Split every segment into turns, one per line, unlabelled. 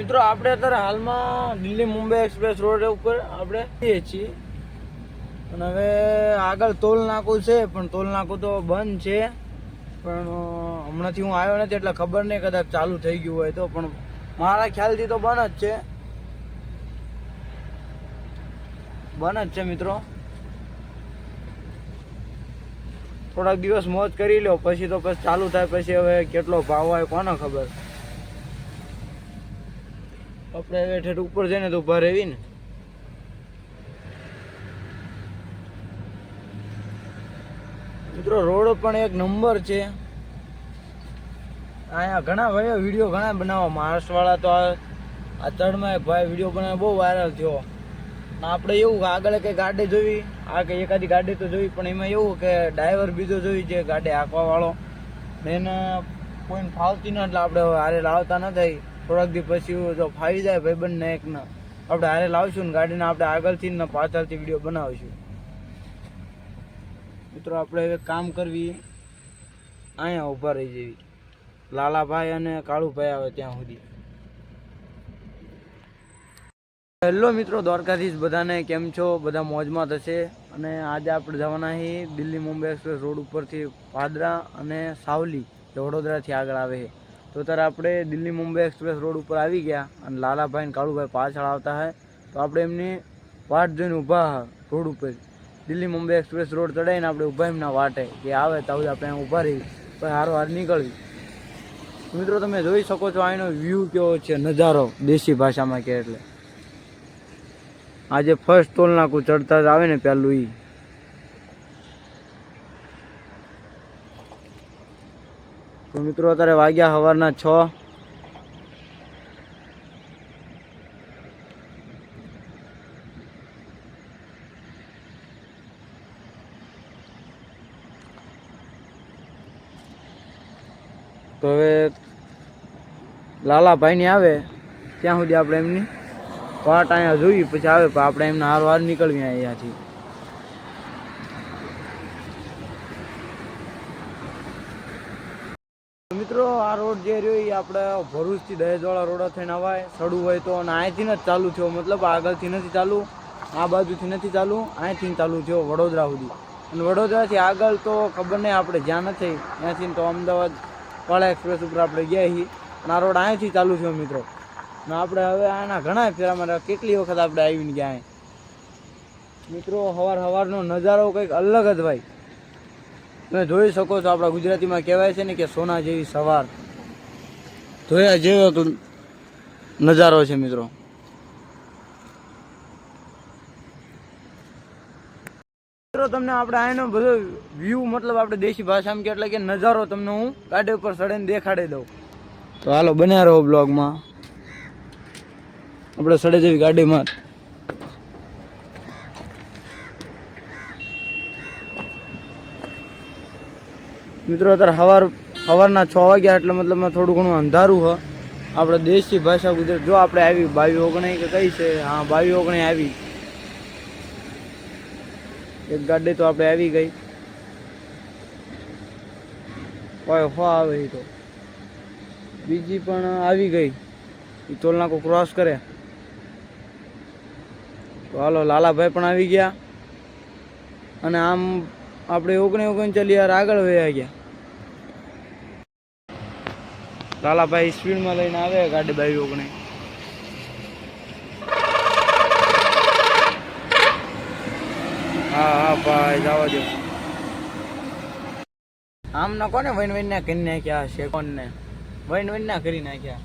મિત્રો આપણે અત્યારે હાલમાં દિલ્હી મુંબઈ એક્સપ્રેસ રોડ ઉપર આપણે છીએ છીએ. અને હવે આગળ તોલ નાકું છે, પણ તોલ નાકું તો બંધ છે. પણ હમણાંથી હું આવ્યો નથી એટલે ખબર નહીં, કદાચ ચાલુ થઈ ગયું હોય તો, પણ મારા ખ્યાલથી તો બંધ જ છે. બંધ જ છે મિત્રો. થોડાક દિવસ મોજ કરી લો પછી તો પછી ચાલુ થાય, પછી હવે કેટલો ભાવ હોય કોને ખબર. આપણે હવે ઠેઠ ઉપર જઈને તો ઊભા રહેવી ને. મિત્રો, રોડ પણ એક નંબર છે. અહીંયા ઘણા ભાઈઓ વીડિયો ઘણા બનાવવા મહારાષ્ટ્રવાળા તો આ તળમાં ભાઈ વીડિયો બનાવે બહુ વાયરલ થયો. આપણે એવું કે આગળ કંઈ ગાડી જોવી આ કે એકાદી ગાડી તો જોઈ, પણ એમાં એવું કે ડ્રાઈવર બીજો જોઈ છે, ગાડી હાંકવા વાળો ને એને કોઈને ફાવતી ન એટલે આપણે હારે લાવતા ન થઈ થોડાક દી પછી જો ફાવી જાય ભાઈ બંને એક ને આપણે હારે લાવશું ને ગાડીને આપણે આગળથી ને પાછળથી વીડિયો બનાવીશું. મિત્રો, આપણે હવે કામ કરવી. અહીંયા ઊભા રહી જવી લાલાભાઈ અને કાળુભાઈ આવે ત્યાં સુધી. હેલો મિત્રો, દ્વારકાધીશ, બધાને કેમ છો? બધા મોજમાં થશે અને આજે આપણે જવાના છીએ દિલ્હી મુંબઈ એક્સપ્રેસ રોડ ઉપરથી પાદરા અને સાવલી. જે વડોદરાથી આગળ આવે છે તો ત્યારે આપણે દિલ્હી મુંબઈ એક્સપ્રેસ રોડ ઉપર આવી ગયા અને લાલાભાઈ અને કાળુભાઈ પાછળ આવતા હોય તો આપણે એમની વાટ જોઈને ઊભા રોડ ઉપર. દિલ્હી મુંબઈ એક્સપ્રેસ રોડ ચડાવીને આપણે ઊભા એમના વાટે કે આવે તો આપણે ઊભા રહી પણ હારો હાર નીકળવી મિત્રો, તમે જોઈ શકો છો આનો વ્યૂ કેવો છે, નજારો દેશી ભાષામાં કે એટલે. આજે ફર્સ્ટ ટોલ નાકું ચડતા જ આવે ને પેલું ઈ. તો મિત્રો, અત્યારે વાગ્યા સવારના છ. તો હવે લાલાભાઈની આવે, ત્યાં સુધી આપણે એમની પાટ અહીંયા જોઈ, પછી આવે, પણ આપણે એમને હાર વાર નીકળવી અહીંયાથી. મિત્રો, આ રોડ જે રહ્યો એ આપણે ભરૂચથી દહેજવાળા રોડ થઈને અવાય સડું હોય તો, અને અહીંથી જ ચાલુ થયો, મતલબ આગળથી નથી ચાલુ, આ બાજુથી નથી ચાલુ, અહીંથી ચાલુ થયો વડોદરા સુધી. અને વડોદરાથી આગળ તો ખબર નહીં, આપણે જ્યાં નથી, ત્યાંથી તો અમદાવાદ વાળા એક્સપ્રેસ ઉપર આપણે ગયા છીએ. અને આ રોડ અહીંયાથી ચાલુ થયો મિત્રો. અને આપણે હવે આના ઘણા ફેરા કેટલી વખત આપણે આવીને ગયા. મિત્રો, હવાર હવારનો નજારો કંઈક અલગ જ ભાઈ. તમે જોઈ શકો છો આપણા ગુજરાતીમાં કહેવાય છે ને કે સોના જેવી સવાર. જોયા જેવો નજારો છે મિત્રો. મિત્રો, તમને આપણે આનો બધો વ્યૂ મતલબ આપણે દેશી ભાષામાં કે, એટલે કે નજારો તમને હું ગાડી ઉપર ચડીને દેખાડી દઉં. તો હાલો, બન્યા રહો બ્લોગમાં આપણે સડે જેવી ગાડીમાં. મિત્રો, અત્યારે સવાર, સવારના છ વાગ્યા, એટલે મતલબ થોડું ઘણું અંધારું હ. આપણે દેશી ભાષા ગુજરાત, જો આપણે આવી બાવી ઓગણી કે કઈ છે? હા, બાવી ઓગણી આવી. એક ગાડી તો આપણે આવી ગઈ. કોઈ હો આવે એ તો. બીજી પણ આવી ગઈ. એ ટોલનાકો ક્રોસ કરે. તો હાલો, લાલાભાઈ પણ આવી ગયા. અને આમ આપણે ઓગણી ઓગણ ચાલી યાર આગળ વયા ગયા. લાલાભાઈ સ્પીડમાં લઈને આવે ગાડી બાવી ઓગણી હા હા ભાઈ, જવા દો આમ ના કોને વૈન વૈન ના કરી નાખ્યા છે કોને વૈન વૈન ના કરી નાખ્યા.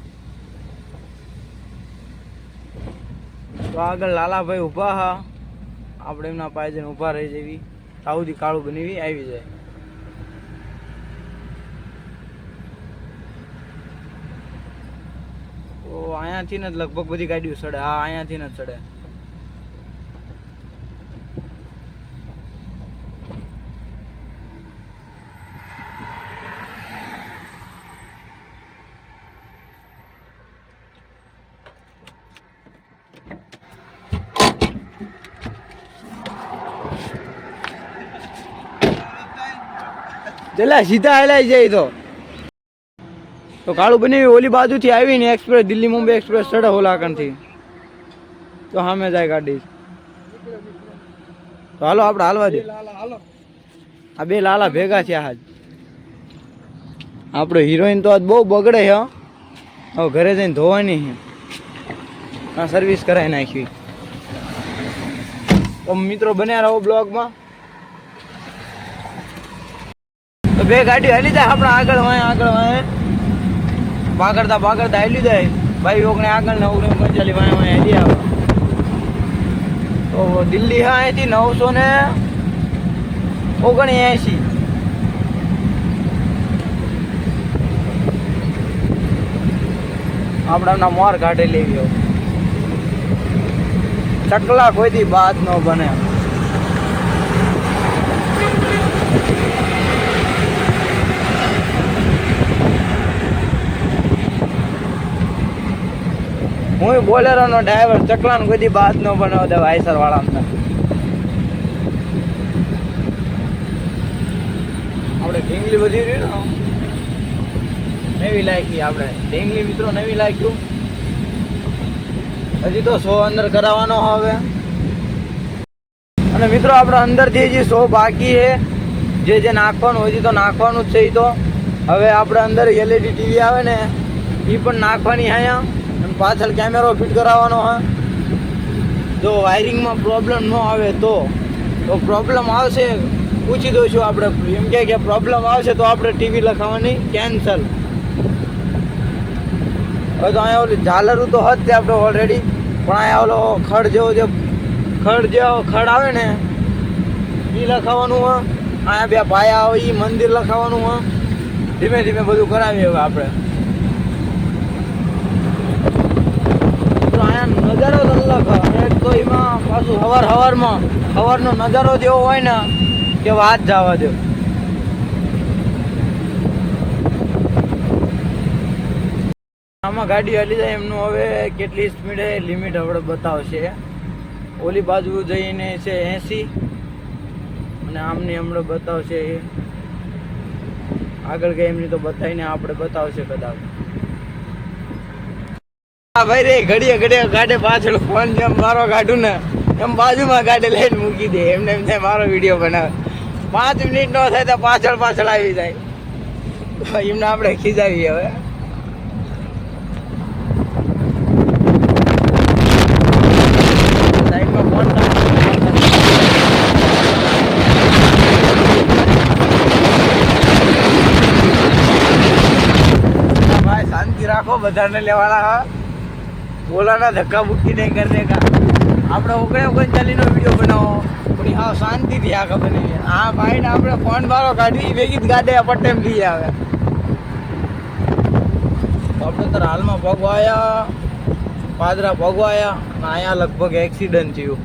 તો આગળ લાલાભાઈ ઊભા હા. આપણે એમના પાસે જઈને ઊભા રહી જવી. તાવથી કાળું બનીવી આવી જાય. તો અહીંયાથી જ લગભગ બધી ગાડીઓ ચડે. હા અહીંયાથી જ ચડે. ચલા સીધા હેલાઈ જાય તો. તો કાળું બની ઓલી બાજુથી આવીને એક્સપ્રેસ દિલ્હી મુંબઈ એક્સપ્રેસ ચડે ઓલાકણથી તો સામે જાય ગાડી. તો હાલો આપણે હાલવા દે. આ બે લાલા ભેગા છે આજ. આપણો હિરોઈન તો આજ બહુ બગડે છે હવે ઘરે જઈને ધોવાની છે. આ સર્વિસ કરાવી નાખી. તો મિત્રો બન્યા રહો બ્લોગમાં તો બે ગાડી હાલી જાય આપણે આગળ વાય આગળ વાય. પાકડતા પાકડતા હાલી જાય. ભાઈ ઓગણે આગળ ને ઓગણે પંચાલી વાય વાય હાલી આવે. તો દિલ્હી હા અહીંથી નવસો ને ઓગણી એંશી આપણે મોર કાઢી લેવી ચકલા કોઈથી બાદ ન બને. હું બોલેરો નો ડ્રાઈવર ચકલા નો કોઈ બાદ ન બનાવ દે આઈસર વાળા આપણે ઢીંગલી બધી રહ્યું ને નવી લાયકી આપણે. ઢીંગલી મિત્રો નવી લાયક્યું હજી તો સો અંદર કરાવવાનો હવે અને મિત્રો આપણે અંદરથી જે સો બાકી છે. જે જે નાખવાનું હજી તો નાખવાનું જ છે એ તો. હવે આપણે અંદર એલઈડી ટીવી આવે ને એ પણ નાખવાની અહીંયા. પાછળ કેમેરો ફિટ કરાવવાનો હા. જો વાયરિંગમાં પ્રોબ્લેમ ન આવે તો તો પ્રોબ્લેમ આવશે. પૂછી દઈશું આપણે. એમ કહે કે પ્રોબ્લેમ આવશે તો આપણે ટીવી લખાવવાની કેન્સલ હવે તો અહીંયા ઓલી ઝાલરું તો હત તે આપણે ઓલરેડી પણ અહીંયા ઓલો ખડ જેવો જે ખડ જેવો ખડ આવે ને, એ લખાવવાનું હા. અહીંયા બે પાયા આવે એ મંદિર લખાવવાનું હા. ધીમે ધીમે બધું કરાવીએ હવે આપણે તો અહીંયા નજારો જ અલગ. એક તો એમાં પાછું હવાર હવારમાં, હવારનો નજારો જેવો હોય ને, કે વાત જવા દો. આમાં ગાડી હાલી જાય એમનું હવે કેટલી સ્પીડે લિમિટ આપણે બતાવશે. ઓલી બાજુ જઈને છે એસી, અને આમની હમણાં બતાવશે આગળ ગઈ એમની તો બતાવીને આપણે બતાવશે કદાચ. ભાઈ રે, ઘડીએ ઘડીએ ગાડે પાછળ ફોન જેમ મારો કાઢું ને, એમ બાજુમાં ગાડી લઈને મૂકી દે, એમને એમ થાય મારો વીડિયો બનાવે. પાંચ મિનિટ નો થાય તો પાછળ પાછળ આવી જાય. એમને આપણે ખીજાવીએ હવે. શાંતિ રાખો, બધાને લેવાના હા. બોલાના ધક્કા બુક્કી નહીં કરને કા. આપણે ઓગણે ઓગણચાલીસ નો વીડિયો બનાવો. પણ હા, શાંતિથી આ ખબર નહીં આ ભાઈ ને આપણે ફોન બારો કાઢી ભેગી જ ગાડે પટેમ લઈ આવે. આપણે તો હાલમાં ભગવાયા, પાદરા ભગવાયા, અને અહીંયા લગભગ એક્સિડન્ટ થયું.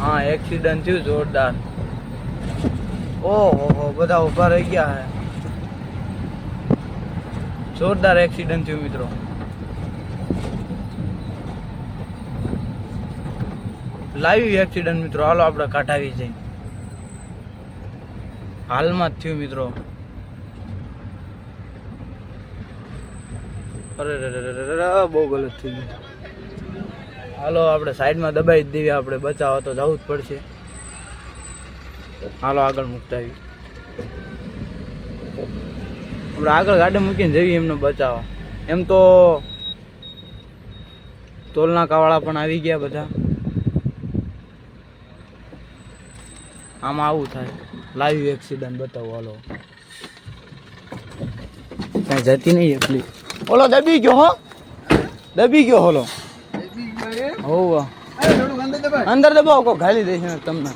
હા એક્સિડન્ટ થયું જોરદાર. ઓહો બધા ઊભા રહી ગયા જોરદાર એક્સિડન્ટ થયું મિત્રો. લાઈવ એક્સિડન્ટ મિત્રો. હાલો આપણે કાઢાવી જઈ હાલમાં જ થયું મિત્રો. અરે બહુ ગલત થઈ ગયું. હાલો આપણે સાઈડમાં દબાઈ જ દેવી, આપણે બચાવો તો જવું જ પડશે. હાલો આગળ મૂકતા આવી આપણે આગળ ગાડી મૂકીને જઈએ એમનો બચાવો એમ તો ટોલનાકાવાળા પણ આવી ગયા બધા. આમાં આવું થાય. લાઈવ એક્સિડન્ટ બતાવો, હાલો. ત્યાં જતી નહીં એટલી. ઓલો, દબી ગયો, હો. દબી ગયો હોલો હોવ અંદર દબાવો કો ખાલી દઈશ તમને.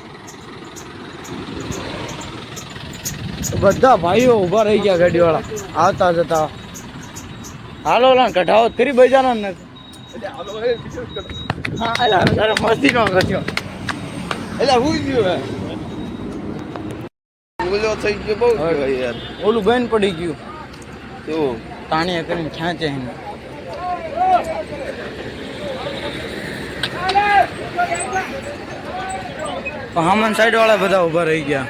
બધા ભાઈઓ ઊભા રહી ગયા ગાડીવાળા. આવતા જતા. હાલો, લા કઢાવો ફરી બજાનો ને. મસ્તી
એટલે હું ગયું ઓલો થઈ ગયો બહુ ગયો યાર
ઓલું ગન પડી ગયું
શું
તાણીએ કરીને ખેંચે એને હામન સાઈડ વાળા બધા ઉભા રહી ગયા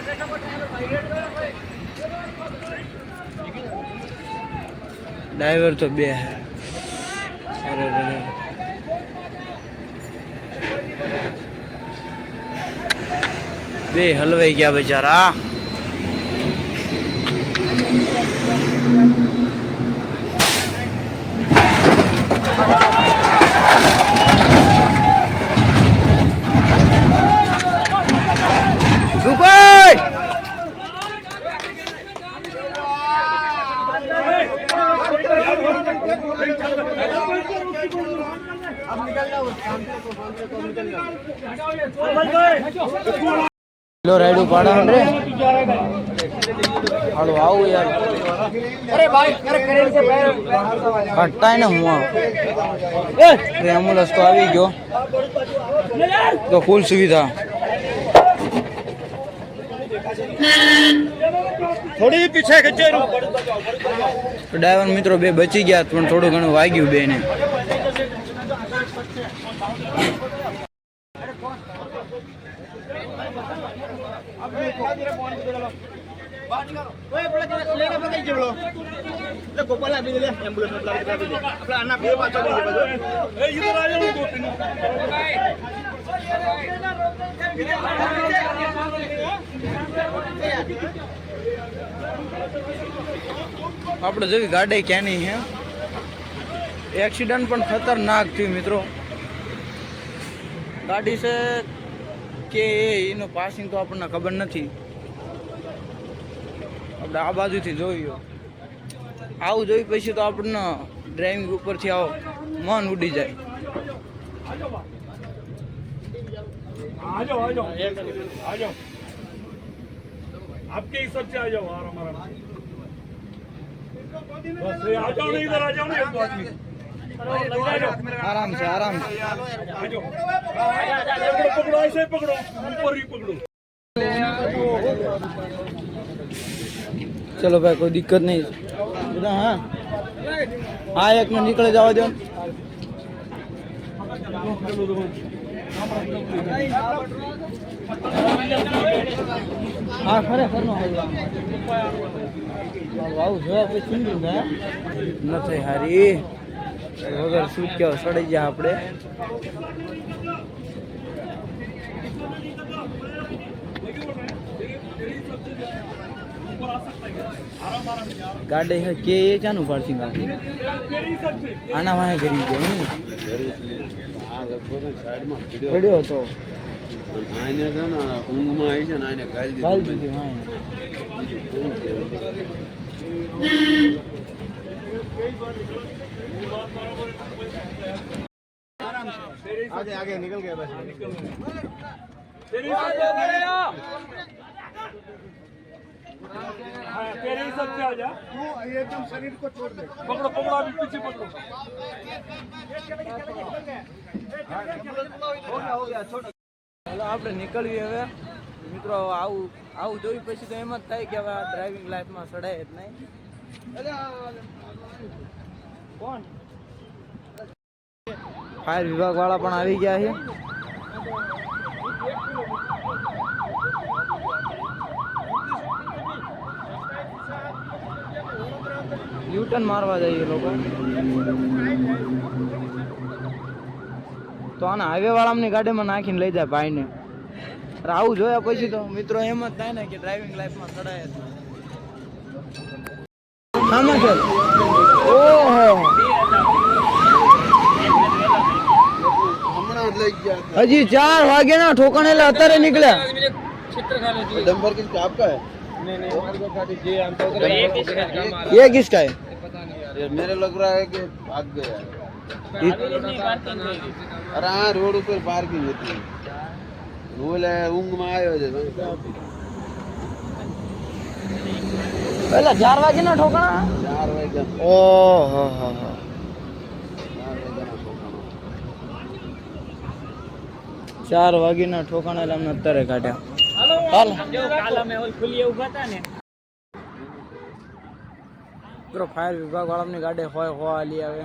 ડ્રાઈવર તો બે અરે અરે બે હલવાઈ ગયા બેચારા દુબઈ લો રાઈડ ઉપાડા રે હાલો આવું યાર. હટાય ને હું એ! એમ્બ્યુલન્સ તો આવી ગયો. તો ફૂલ સુવિધા.
થોડી પીછે ખીચે
ડ્રાઈવર મિત્રો બે બચી ગયા પણ થોડું ઘણું વાગ્યું બે ને આપણે જોઈ ગાડી ક્યાંની હે એક્સિડન્ટ પણ ખતરનાક થયું મિત્રો. ગાડી છે કે એનું પાસિંગ તો આપણને ખબર નથી. આપણે આ બાજુથી જોયું આવું જોઈ પછી તો આપણને ડ્રાઇવિંગ ઉપરથી આવો મન ઉડી જાય
आ जाओ आ जाओ आ जाओ आपके ही सबसे आ जाओ आराम आराम से बस ये आ जाओ ना इधर आ जाओ ना एक दो आदमी आ जाओ
આરામ છે આરામ છે
आ जाओ पकड़ो पकड़ो ऐसे पकड़ो ऊपर ही पकड़ो
ચલો ભાઈ, કોઈ દિક્કત નહીં. બધા, હા? હા, એક મિનિટ નીકળે જવા દો હા ખરેખર નો આવું નથી હારી. વગર શું કહેવાય, સડી જાય આપણે. ગાડી હે કે એ ચાનું પાર્સિંગ આના વાહે કરી ગયો હું પડ્યો હતો
આને છે ને ઊંઘમાં આવી છે ને આને ગાળી
ગાલ
દીધી
દીધી વાહે
आगे आगे निकल गया बस
तेरे ही सबसे हाँ, तेरे ही सबसे आ जा
एकदम शरीर को छोड़ दे
पकड़ो पकड़ो अभी पीछे पकड़ो
ચાલો આપણે નીકળીએ હવે મિત્રો આવું આવું જોયું પછી તો એમ જ થાય કે હવે આ ડ્રાઇવિંગ લાઈફમાં સડાય જ નહીં કોણ ફાયર વિભાગ વાળા પણ આવી ગયા છે યુટર્ન મારવા જઈએ લોકો. તો આના હાઈવે વાળાની ગાડીમાં નાખીને લઈ જાય ભાઈને. આવું જોયા પછી તો મિત્રો એમ જ થાય ને કે ડ્રાઇવિંગ લાઈફમાં ચડાય છે. ઓહો.
ગયા
હજી ચાર વાગ્યાના ઠોકાણ એટલે અત્યારે નીકળ્યા.
डंबर किसका आपका है
ये किसका है
ये मेरे लग रहा है कि भाग गया अरे हाँ रोड ऊपर पार्किंग होती है बोले ऊंग में आयो છે
પેલા ચાર વાગ્યાના ઠોકાણા
ચાર વાગ્યા
ઓહો હો હો
ચાર વાગ્યાના છોકરાનો
ચાર વાગ્યાના ઠોકાણા એટલે અમને અત્યારે કાઢ્યા હાલ. ફાયર વિભાગ વાળાની ગાડી હોય હોય આલી આવે.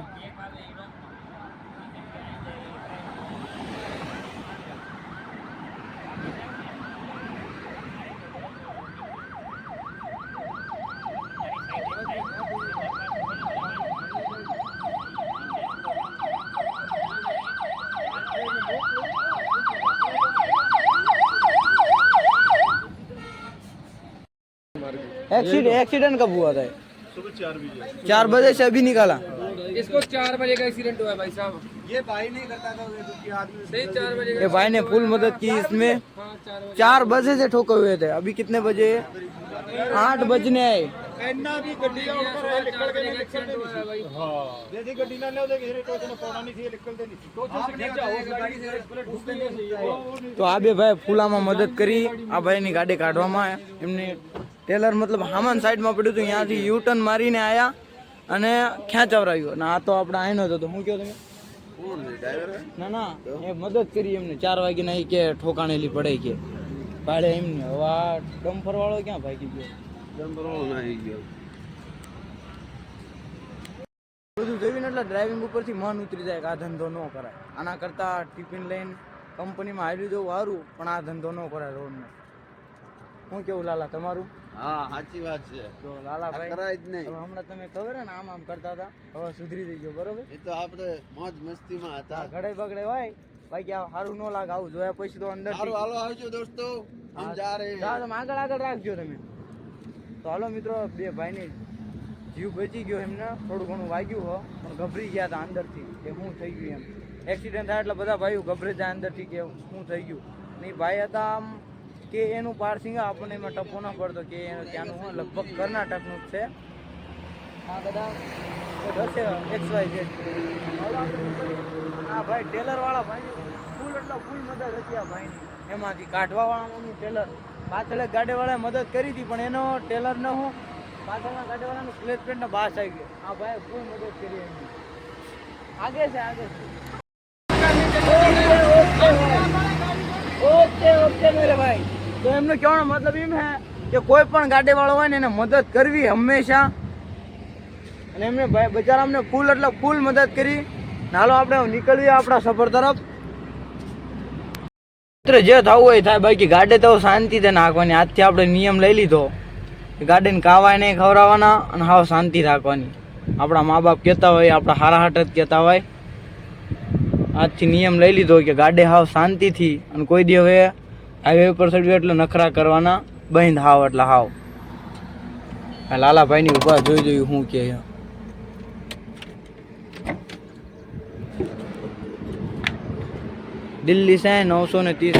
एक्सीडेंट एक्सीडेंट कब हुआ था ये?
सुबह चार बजे
चार बजे से अभी निकाला
इसको चार बजे का एक्सीडेंट हुआ है भाई साहब
ये भाई नहीं करता था आदमी
सही चार बजे
ये भाई ने फुल मदद की इसमें
हाँ चार बजे
चार बजे से ठोके हुए थे अभी कितने बजे आठ बजने आए
इन्ना भी गड्डी का ऊपर है निकल के नहीं
एक्सीडेंट हुआ है भाई
हां जैसी गड्डी ना ले देखे रे टोचन पौड़ा नहीं थी निकल दे नहीं तो से गाड़ी से ढूंढते नहीं
તો આ બે ભાઈ ફૂલામાં મદદ કરી આ ભાઈની ગાડી કાઢવામાં એમની ટેલર મતલબ હામાન સાઈડમાં પડ્યું હતું ત્યાંથી યુ ટર્ન મારીને આવ્યા અને ખેંચાવરાયું. અને આ તો આપણે આઈનો જ હતો. હું કહો તમે?
ડ્રાઈવર
ના ના. એ મદદ કરી એમને. ચાર વાગે નહીં કે ઠોકાણેલી પડે કે. ભાડે એમને. હવે આ ડમ્ફર વાળો ક્યાં ભાગી ગયો?
જંબરો નાહી ગયો.
બધું જોઈને એટલે ડ્રાઇવિંગ ઉપરથી મન ઉતરી જાય કે આ ધંધો ન કરાય. આના કરતાં ટિફિન લઈને કંપનીમાં હાલી જવું સારું પણ આ ધંધો ન કરાય રોડનો શું કેવું લાલા તમારું?
હા સાચી વાત છે.
તો લાલાભાઈ
કરાય જ નહીં.
હમણાં તમે ખબર ને આમ આમ કરતા હતા. હવે સુધરી થઈ ગયો બરોબર?
એ તો આપણે મોજ મસ્તીમાં હતા.
ઘડે બગડે હોય બાકી આ સારું ન લાગે આવું જોયા પછી તો અંદર
સારું હાલો આવજો દોસ્તો. હમ જા રહે.
તમે આગળ આગળ રાખજો તમે. તો હાલો મિત્રો બે ભાઈની જીવ બચી ગયો એમને. થોડું ઘણું વાગ્યું હો પણ ગભરી ગયા હતા અંદરથી કે શું થઈ ગયું એમ. એક્સિડન્ટ થાય એટલે બધા ભાઈઓ ગભરે જાય અંદરથી કે શું થઈ ગયું. ને ભાઈ હતા આમ કે એનું પારસિંગ આપણને એમાં ટપો ન પડતો કે ત્યાંનું હું, લગભગ કર્ણાટકનું જ છે. આ બધા હશે એક્સ વાય છે હા ભાઈ ટેલર વાળા ભાઈ, ફૂલ એટલા ફૂલ મદદ હતી આ ભાઈની. એમાંથી કાઢવા વાળાનું ટેલર. પાછળ ગાડીવાળાએ મદદ કરી હતી, પણ એનો ટેલર ન હું. પાછળના ગાડીવાળાનું સ્લેટ પેન્ટનો બાસ આવી ગયો. આ ભાઈ ફૂલ મદદ કરી એમની. આગે છે આગે છે. ઓકે ઓકે મેરે ભાઈ. તો એમનો કહેવાનો મતલબ એમ હે કે કોઈ પણ ગાડીવાળો હોય ને એને મદદ કરવી હંમેશા. અને એમને બજાર અમને ફૂલ એટલે ફૂલ મદદ કરી. નાલો આપણે નીકળીએ આપણા સફર તરફ. મિત્ર જે થવું હોય થાય, બાકી ગાડી તો શાંતિથી નાખવાની. આજથી આપણે નિયમ લઈ લીધો ગાડીને કાવાય નહીં, ખવડાવવાના અને હાવ શાંતિ રાખવાની. આપણા મા બાપ કહેતા હોય, આપણા હારા હાટ જ કહેતા હોય. આજથી નિયમ લઈ લીધો કે ગાડી હાવ શાંતિથી અને કોઈ દી હવે હાઈવે ઉપર ચડ્યો એટલે નખરા કરવાના બંધ હાવ એટલે હાવ. લાલાભાઈ લાલાભાઈની ઊભા જોઈ જોયું હું કે દિલ્હી છે નવસો ને ત્રીસ.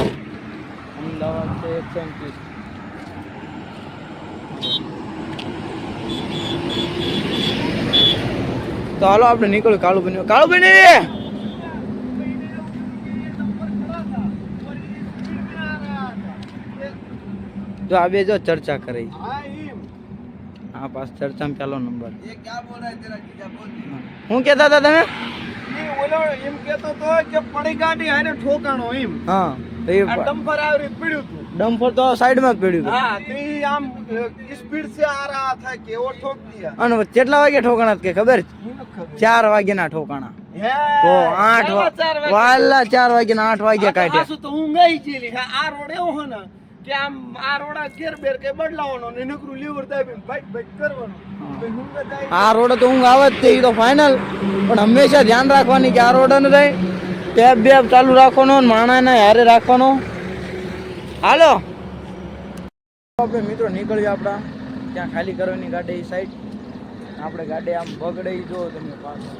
અમદાવાદ છે એકસો ને ત્રીસ. તો હાલો આપણે નીકળ્યું કાળુ બન્યું તો આ બે જો ચર્ચા કરી. હા પાસ ચર્ચામાં પહેલો નંબર. હું. કહેતા હતા તમે? હા એ ડમ્ફર તો. સાઈડમાં પીડ્યું હતું.
સ્પીડ સે આ રહા
અને કેટલા વાગે ઠોકાણા કે ખબર? ચાર વાગે ના ઠોકાણા તો આઠ વાલા ચાર વાગે આઠ વાગ્યા કાઢ્યા.
હું ગઈ છે આ રોડ એવો હે કે આમ આ રોડ આ ઘેર બેર કે બદલાવાનો ને નકરું લીવર દાબીને બાઈક બાઈક કરવાનો. પછી
આ રોડ તો ઊંઘ આવે જ તે ઈ તો ફાઇનલ પણ હંમેશા ધ્યાન રાખવાની કે આ રોડ ન રહે ટેપ બેબ ચાલુ રાખવાનો ને માણાને હારે રાખવાનો. હાલો. આપણે મિત્રો નીકળ્યો આપણા. ત્યાં ખાલી કરવાની ગાડી એ સાઈડ આપણે ગાડી આમ બગડે ઈ જો તમે પાછળ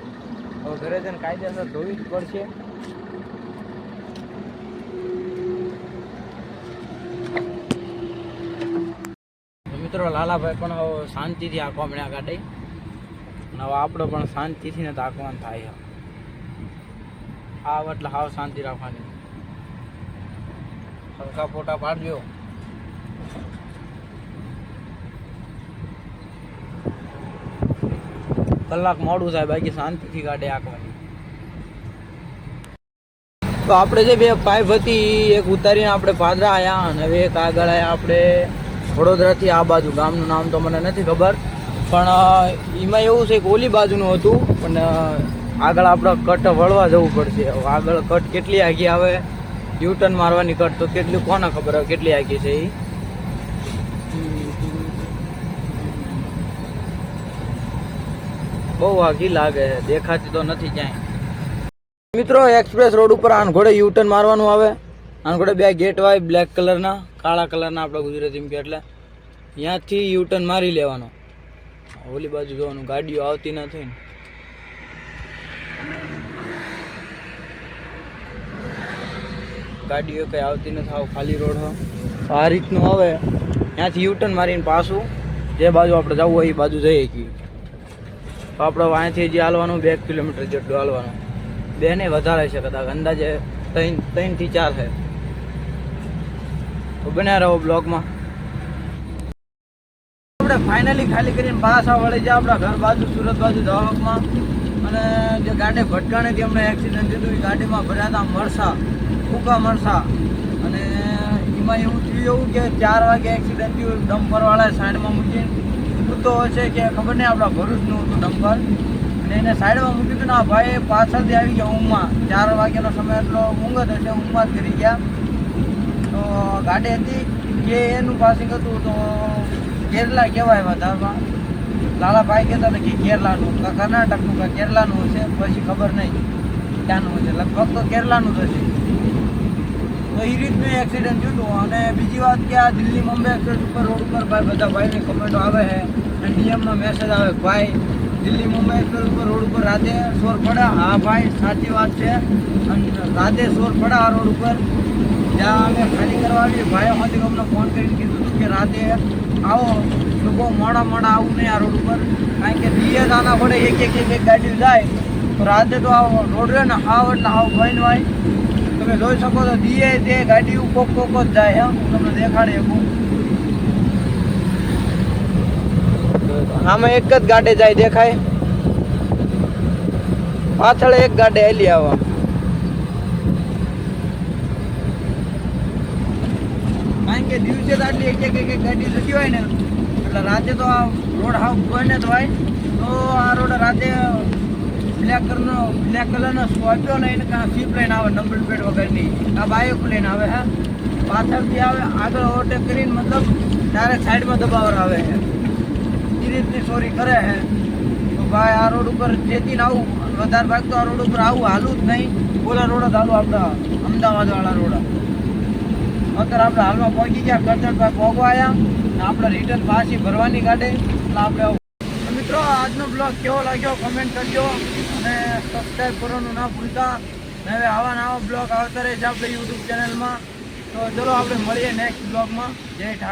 હવે ઘરે જઈને કાયદેસર ધોવી જ પડશે. મિત્રો, લાલાભાઈ પણ શાંતિથી આંકવા મળ્યા કાઢે હવે આપણે પણ શાંતિથી ને તાકવાનું થાય. હાવ એટલે હાવ શાંતિ રાખવાની. હલકા ફોટા પાડજો. કલાક મોડું થાય, બાકી શાંતિથી કાઢે આંકવાની. તો આપણે જે બે પાઇપ હતી એક ઉતારીને આપણે પાદરા આવ્યા અને હવે એક આગળ આવ્યા આપણે વડોદરાથી આ બાજુ, ગામનું નામ તો મને નથી ખબર, પણ એમાં એવું છે કે ઓલી બાજુનું હતું પણ આગળ આપણે કટ વળવા જવું પડશે. આગળ કટ કેટલી આગી આવે? યુટર્ન મારવાની કટ તો કેટલી, કોને ખબર આવે કેટલી આગી છે એ બહુ આગી લાગે દેખાતી તો નથી ક્યાંય. મિત્રો એક્સપ્રેસ રોડ ઉપર આનઘોડે યુટર્ન મારવાનું આવે. આનઘોડે બે ગેટ હોય બ્લેક કલરના કાળા કલરના આપણા ગુજરાતીમાં કે એટલે ત્યાંથી યુટર્ન મારી લેવાનો. ઓલી બાજુ જોવાનું, ગાડીઓ આવતી નથી ને ગાડીઓ કંઈ આવતી નથી, આવ ખાલી રોડ આ રીતનું આવે ત્યાંથી યુટર્ન મારીને પાછું જે બાજુ આપણે જવું હોય એ બાજુ જઈએ છીએ. તો આપણે અહીંયાથી હજી હાલવાનું, બે કિલોમીટર જેટલું હાલવાનું. બે ને વધારે છે કદાચ, અંદાજે ત્રણ ત્રણથી ચાર છે. બન્યા રહો બ્લોગમાં. આપણે ફાઇનલી ખાલી કરીને પાછા વળી જાય આપણા ઘર બાજુ, સુરત બાજુ દવાખામાં અને જે ગાડી ભટકાણેથી અમને એક્સિડન્ટ થયું એ ગાડીમાં ભર્યા હતા મરસા, ફૂકા મરસા. અને એમાં એવું થયું, એવું કે ચાર વાગે એક્સિડન્ટ થયું ડમ્પરવાળાએ સાઈડમાં મૂકીને કૂદતો હશે કે ખબર નહીં, આપણા ભરૂચનું હતું ડમ્પર અને એને સાઈડમાં મૂક્યું હતું ને, આ ભાઈ પાછળથી આવી ગયા ઊંઘમાં. ચાર વાગ્યાનો સમય એટલો ઊંઘ જ હશે, ઊંઘમાં જ કરી ગયા. તો ગાડી હતી, કે એનું પાસિંગ હતું તો કેરલા કહેવાય વધારમાં લાલાભાઈ કહેતા હતા કે કેરલાનું કર્ણાટકનું કે કેરલાનું હશે, પછી ખબર નહીં ક્યાંનું હશે. લગભગ તો કેરલાનું જ હશે. તો એ રીતનું એક્સિડન્ટ થયું હતું. અને બીજી વાત કે આ દિલ્હી મુંબઈ એક્સપ્રેસ ઉપર રોડ ઉપર ભાઈ બધા ભાઈને કમેન્ટો આવે છે અને ડીએમમાં મેસેજ આવે ભાઈ, દિલ્હી મુંબઈ એક્સપ્રેસ ઉપર રોડ ઉપર રાતે સોર પડે હા ભાઈ, સાચી વાત છે. અને રાતે સોર પડે આ રોડ ઉપર. જ્યાં અમે ખાલી કરવા આવીએ ભાઈઓમાંથી અમને ફોન કરીને કીધું હતું કે રાતે આવો. બહુ મોડા મોડા આવું નહીં આ રોડ ઉપર. કારણ કે બીએ દાના પડે એક એક એક એક ગાડી જાય. તો રાતે તો આવો રોડ રહે ને હાવ એટલે આવો ભાઈ ભાઈ તમે જોઈ શકો તો દીએ તે ગાડી કોક કોક જ જાય એમ હું તમને દેખાડી શકું. આમાં એક જ ગાડી જાય દેખાય. પાછળ એક ગાડી હેલી આવા કારણ કે દિવસે તો આટલી એક એક એક ગાડી થતી હોય ને, એટલે રાતે તો આ રોડ હાવ કોઈને જ હોય. તો આ રોડ રાતે બ્લેક કલરનો બ્લેક કલરનો સ્કોર્પિયો લઈને કાં સ્વીપ લઈને આવે નંબર પ્લેટ વગરની. આ બાઇક લઈને આવે, હે. પાછળથી આવે, આગળ ઓવરટેક કરીને મતલબ ડાયરેક્ટ સાઈડમાં દબાવર આવે. છે એ રીતની ચોરી કરે છે તો ભાઈ આ રોડ ઉપર જેથી આવું વધારે ભાગ તો આ રોડ ઉપર આવું હાલું જ નહીં. બોલા રોડ જ હાલું આપણા અમદાવાદવાળા રોડ. અત્યારે આપણે હાલમાં પહોંચી ગયા, કરજણભાઈ પહોંચવાયા આવ્યા ને આપણે રિટર્ન પાછી ભરવાની ગાડી એટલે આપણે મિત્રો, આજનો બ્લોગ કેવો લાગ્યો? કમેન્ટ કરજો અને સબસ્ક્રાઈબ કરવાનું ના ભૂલતા. ને હવે આવા નવા બ્લોગ આવતા રહે છે આપણે યુટ્યુબ ચેનલમાં તો ચલો આપણે મળીએ નેક્સ્ટ બ્લોગમાં જય ઠાકર